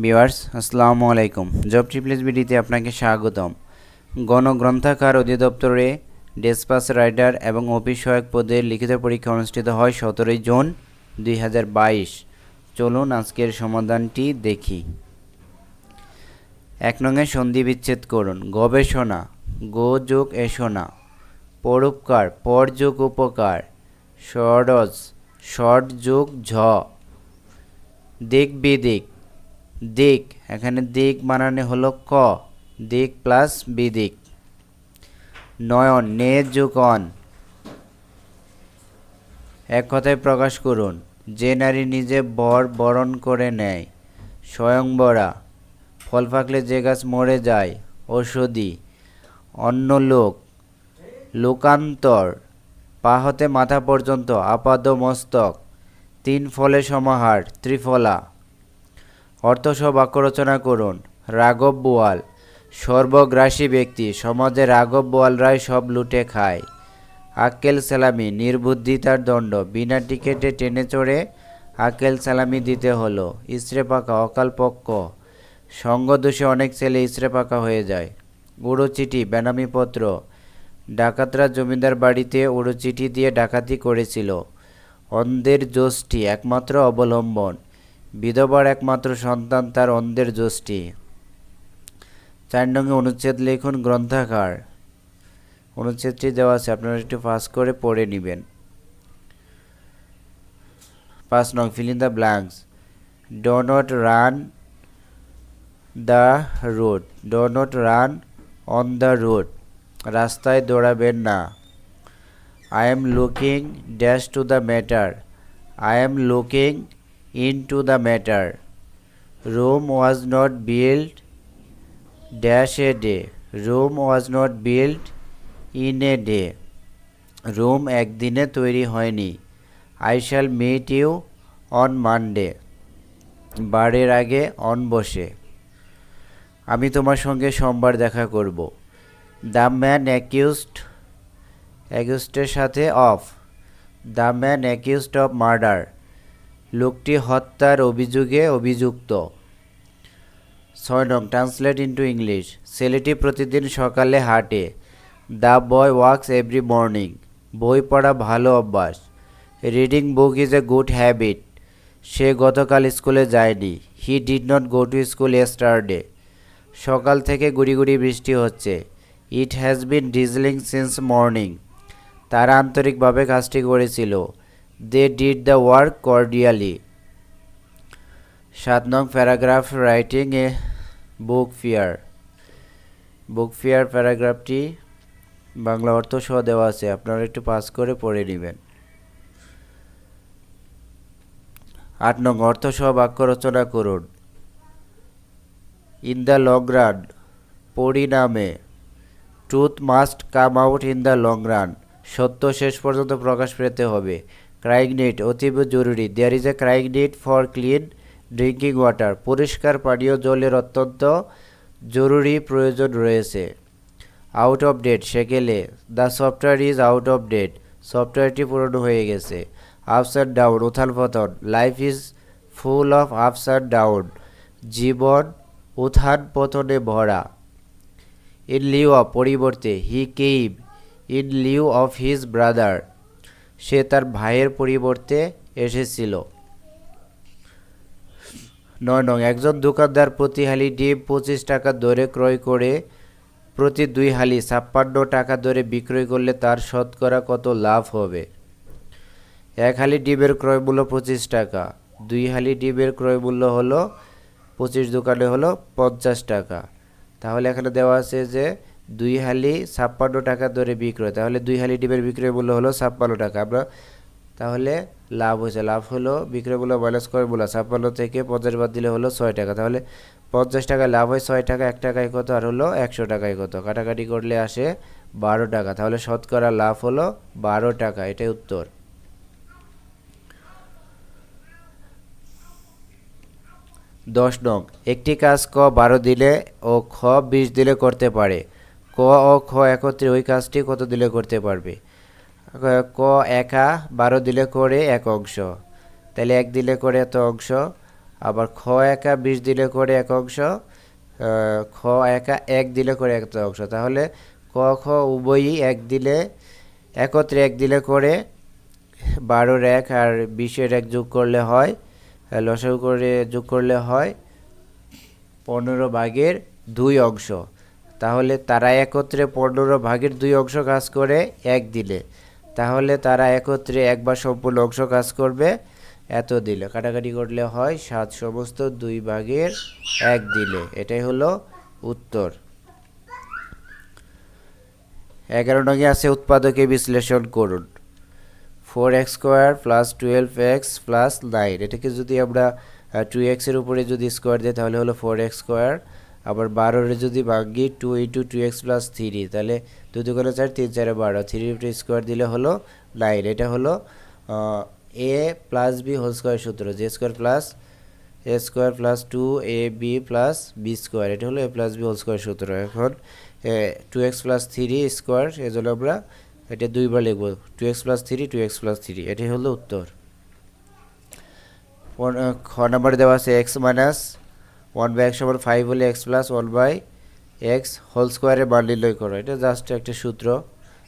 Viewers, আসসালামু আলাইকুম। Job ট্রিপলেস বিডিতে আপনাকে স্বাগতম। গণগ্রন্থাগার অধিদপ্তরে ডেসপাস রাইডার এবং অফিস সহায়ক পদে লিখিত পরীক্ষা অনুষ্ঠিত হয় সতেরোই জুন দুই হাজার বাইশ। চলুন আজকের সমাধানটি দেখি। এক নঙে সন্ধি বিচ্ছেদ করুন। গবেষণা, গো যোগ এসোনা পরোপকার, পর যোগ উপকার। ষড়জ ষট যোগ ঝ। দিক বিদিক। দিক। এখানে দিক বানানে হলো ক, দিক প্লাস বিদিক। নয়ন নে যোগ অন এক কথায় প্রকাশ করুন, যে নারী নিজে বর বরণ করে নেয় স্বয়ংবরা ফল পাকলে যে গাছ মরে যায়, ঔষধি, অন্য লোক, লোকান্তর, পা হতে মাথা পর্যন্ত আপাদ মস্তক তিন ফলে সমাহার, ত্রিফলা। অর্থসহ বাক্য রচনা করুন। রাঘব বোয়াল, সর্বগ্রাসী ব্যক্তি, সমাজে রাঘব বোয়ালরাই সব লুটে খায়। আক্কেল সালামি, নির্বুদ্ধিতার দণ্ড, বিনা টিকেটে টেনে চড়ে আক্কেল সালামি দিতে হলো। ইসরে পাকা অকালপক্ষ সঙ্গদোষে অনেক ছেলে ইসরে পাকা হয়ে যায়। উড়ো চিঠি বেনামিপত্র। ডাকাতরা জমিদার বাড়িতে উড়ো চিঠি দিয়ে ডাকাতি করেছিল। অন্ধের যষ্টি একমাত্র অবলম্বন। বিধবার একমাত্র সন্তান তার অন্ধের যষ্টি। চার নঙ্গে অনুচ্ছেদ লিখুন গ্রন্থাগার অনুচ্ছেদটি দেওয়া আছে, আপনারা একটু পাস করে পড়ে নেবেন। পাঁচ নং fill in the blanks do not run the road do not run on the road রাস্তায় দৌড়াবেন না। I am looking dash to the matter I am looking to the matter Rome was not build dash a day Rome was not build in a day Rome একদিনে তৈরি হয়নি। I shall meet you on Monday বারের আগে on বসে। আমি তোমার সঙ্গে সোমবার দেখা করব। দ্য ম্যান অ্যাকিউজড অ্যাকিউজডের সাথে of the man accused of murder লোকটি হত্যার অভিযোগে অভিযুক্ত। ছয় নং ট্রান্সলেট ইন্টু ইংলিশ ছেলেটি প্রতিদিন সকালে হাঁটে। The boy walks every morning, বই পড়া ভালো অভ্যাস। Reading book is a good habit. সে গতকাল স্কুলে যায়নি। He did not go to school yesterday. সকাল থেকে গুড়ি গুড়ি বৃষ্টি হচ্ছে। It has been drizzling since morning. তারা আন্তরিকভাবে কাজটি করেছিল। They did the work cordially সাত নং paragraph writing a book fear. Book fear প্যারাগ্রাফটি Bangla অর্থ সহ দেওয়া আছে, আপনারা একটু পাস করে পড়ে নেবেন। আট নং অর্থ সহ বাক্য রচনা করুন। ইন দ্য লং রান পরিণামে truth must come out in the long run সত্য শেষ পর্যন্ত প্রকাশ পেতে হবে। ক্রাইং নিড অতীব জরুরি। There is a crying need for clean drinking water পরিষ্কার পানীয় জলের অত্যন্ত জরুরি প্রয়োজন রয়েছে। Out of date সেকেলে। The software is out of date সফটওয়্যারটি পুরনো হয়ে গেছে। আপস অ্যান্ড ডাউন উথাল পতন life is full of ups and down জীবন উত্থান পতনে ভরা। ইন লিউ অফ পরিবর্তে he came in lieu of his brother সে তার ভাইয়ের পরিবর্তে এসেছিল। নয় নং, একজন দোকানদার প্রতি হালি ডিম পঁচিশ টাকা দরে ক্রয় করে প্রতি দুই হালি ছাপ্পান্ন টাকা দরে বিক্রয় করলে তার শতকরা কত লাভ হবে? এক হালি ডিমের ক্রয় মূল্য পঁচিশ টাকা, দুই হালি ডিমের ক্রয় মূল্য হলো পঁচিশ দোকানে হলো পঞ্চাশ টাকা। তাহলে এখানে দেওয়া আছে যে দুই হালি ছাপ্পান্ন টাকা দরে বিক্রয়। তাহলে দুই হালি ডিমের বিক্রয় মূল্য হলো ছাপ্পান্ন টাকা। আমরা তাহলে লাভ হয়েছে। লাভ হলো বিক্রয় মূল্য মাইনাস করে মূল্য। ছাপ্পান্ন থেকে পঞ্চাশ বাদ দিলে হলো ছয় টাকা। তাহলে পঞ্চাশ টাকা লাভ হয় ছয় টাকা, এক টাকায় কত? আর হলো একশো টাকায় কত? কাটাকাটি করলে আসে বারো টাকা। তাহলে শতকরা লাভ হলো বারো টাকা। এটাই উত্তর। দশ নং। একটি কাজ ক বারো দিলে ও খ বিশ দিলে করতে পারে। ক ও খ একত্রে ওই কাজটি কত দিলে করতে পারবে? ক একা বারো দিলে করে এক অংশ। তাহলে এক দিলে করে এত অংশ, আবার খ একা বিশ দিলে করে এক অংশ খ একা এক দিলে করে একটা অংশ। তাহলে ক, খ উভয়ই এক দিলে, একত্রে এক দিলে করে বারোর এক আর বিশের এক যোগ করলে হয়, লসাগু করে যোগ করলে হয় পনেরো ভাগের দুই অংশ। তাহলে তারা একত্রে পনেরো ভাগের দুই অংশ কাজ করে এক দিলে। তাহলে তারা একত্রে একবার সম্পূর্ণ অংশ কাজ করবে, এত দিলে। কাটাকাটি করলে হয় সাত সমস্ত দুই ভাগের এক দিলে। এটাই হলো উত্তর। এগারো নঙ্গে আছে উৎপাদকে বিশ্লেষণ করুন। Four x square plus twelve x plus nine. এটাকে যদি আমরা টু এক্সের উপরে যদি স্কোয়ার দিই তাহলে হলো ফোর এক্স স্কোয়ার আবার বারোরে যদি ভাগি two into two x plus three তাহলে দু দুগুণে চার, তিন চারে বারো। থ্রি ইন্টু স্কোয়ার দিলে হলো নাইন এটা হলো a plus b whole square সূত্র j square plus a square plus two a b plus b square এটা হলো a plus b whole square সূত্র। এখন two x plus three square এই জন্য আমরা এটা দুইবার লিখব two x plus three two x plus three এটাই হলো উত্তর। খ নাম্বার দেওয়া আছে x minus one by x সমান ফাইভ হলে x plus one by x whole স্কোয়ারে মান নির্ণয় করো। এটা জাস্ট একটা সূত্র।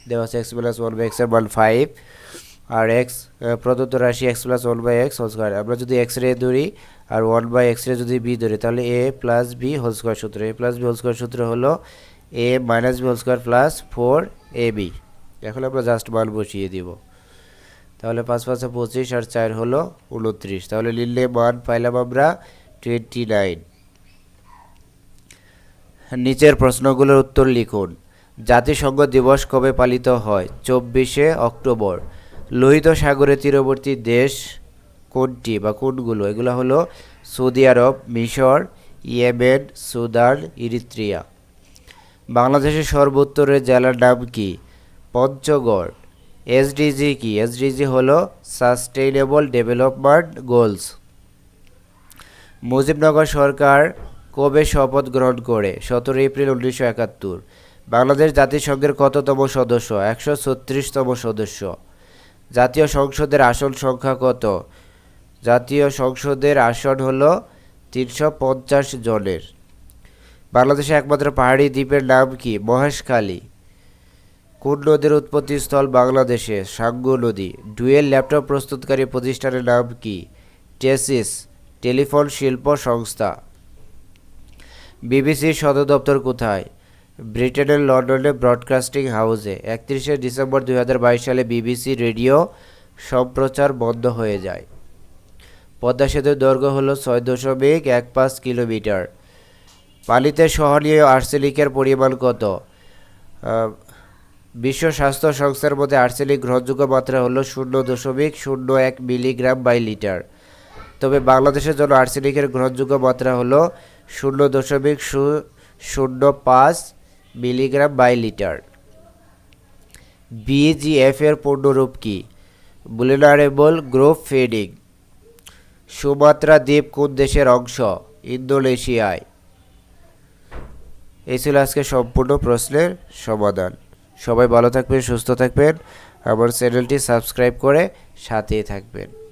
দেওয়া আছে এক্স প্লাস ওয়ান বাই এক্সের মান ফাইভ আর এক্স প্রদত্ত রাশি x plus one by x whole square আমরা যদি এক্স রে ধরি আর ওয়ান বাই এক্স রে যদি বি ধরি, তাহলে a plus b whole square সূত্র। A plus b whole square সূত্র হলো a minus b whole square plus four a b এখন আমরা জাস্ট মান বসিয়ে দিব। তাহলে পাঁচ, পাঁচে, পঁচিশ আর চার হলো উনত্রিশ। তাহলে লিখলে মান পাইলাম আমরা টোয়েন্টি নাইন নিচের প্রশ্নগুলোর উত্তর লিখুন। জাতিসংঘ দিবস কবে পালিত হয়? চব্বিশে অক্টোবর। লোহিত সাগরের তীরবর্তী দেশ কোনটি বা কোনগুলো? এগুলো হলো সৌদি আরব, মিশর, ইয়েমেন, সুদান, ইরিত্রিয়া। বাংলাদেশের সর্বোত্তরের জেলার নাম কি? পঞ্চগড়। এসডিজি কি? এসডিজি হলো সাস্টেইনেবল ডেভেলপমেন্ট গোলস মুজিবনগর সরকার কবে শপথ গ্রহণ করে? সতেরো এপ্রিল উনিশশো একাত্তর। বাংলাদেশ জাতিসংঘের কততম সদস্য? একশো ছত্রিশতম সদস্য। জাতীয় সংসদের আসন সংখ্যা কত? জাতীয় সংসদের আসন হল তিনশো পঞ্চাশ জনের। বাংলাদেশে একমাত্র পাহাড়ি দ্বীপের নাম কি? মহেশখালী। কোন নদীর উৎপত্তিস্থল বাংলাদেশে? সাঙ্গু নদী। ডুয়েল ল্যাপটপ প্রস্তুতকারী প্রতিষ্ঠানের নাম কি? টেসিস, টেলিফোন শিল্প সংস্থা। বিবিসির সদর দপ্তর কোথায়? ব্রিটেনের লন্ডনে ব্রডকাস্টিং হাউসে। একত্রিশে ডিসেম্বর দু হাজার বাইশ সালে বিবিসি রেডিও সম্প্রচার বন্ধ হয়ে যায়। পদ্মা সেতুর দৈর্ঘ্য হল ছয় দশমিক এক পাঁচ কিলোমিটার। পানিতে সহনীয় আর্সেনিকের পরিমাণ কত? বিশ্ব স্বাস্থ্য সংস্থার মধ্যে আর্সেনিক গ্রহণযোগ্য মাত্রা হলো শূন্য দশমিক শূন্য এক মিলিগ্রাম বাই লিটার। তবে বাংলাদেশের জন্য আর্সেনিকের গ্রহণযোগ্য মাত্রা হলো শূন্য দশমিক শূন্য পাঁচ মিলিগ্রাম বাই লিটার। বিজিএফ এর পূর্ণরূপ কি? বুলেনারেবল গ্রুপ ফিডিং সুমাত্রা দ্বীপ কোন দেশের অংশ? ইন্দোনেশিয়ায়। এই ছিল আজকে সম্পূর্ণ প্রশ্নের সমাধান। সবাই ভালো থাকবেন, সুস্থ থাকবেন। আমার চ্যানেলটি সাবস্ক্রাইব করে সাথেই থাকবেন।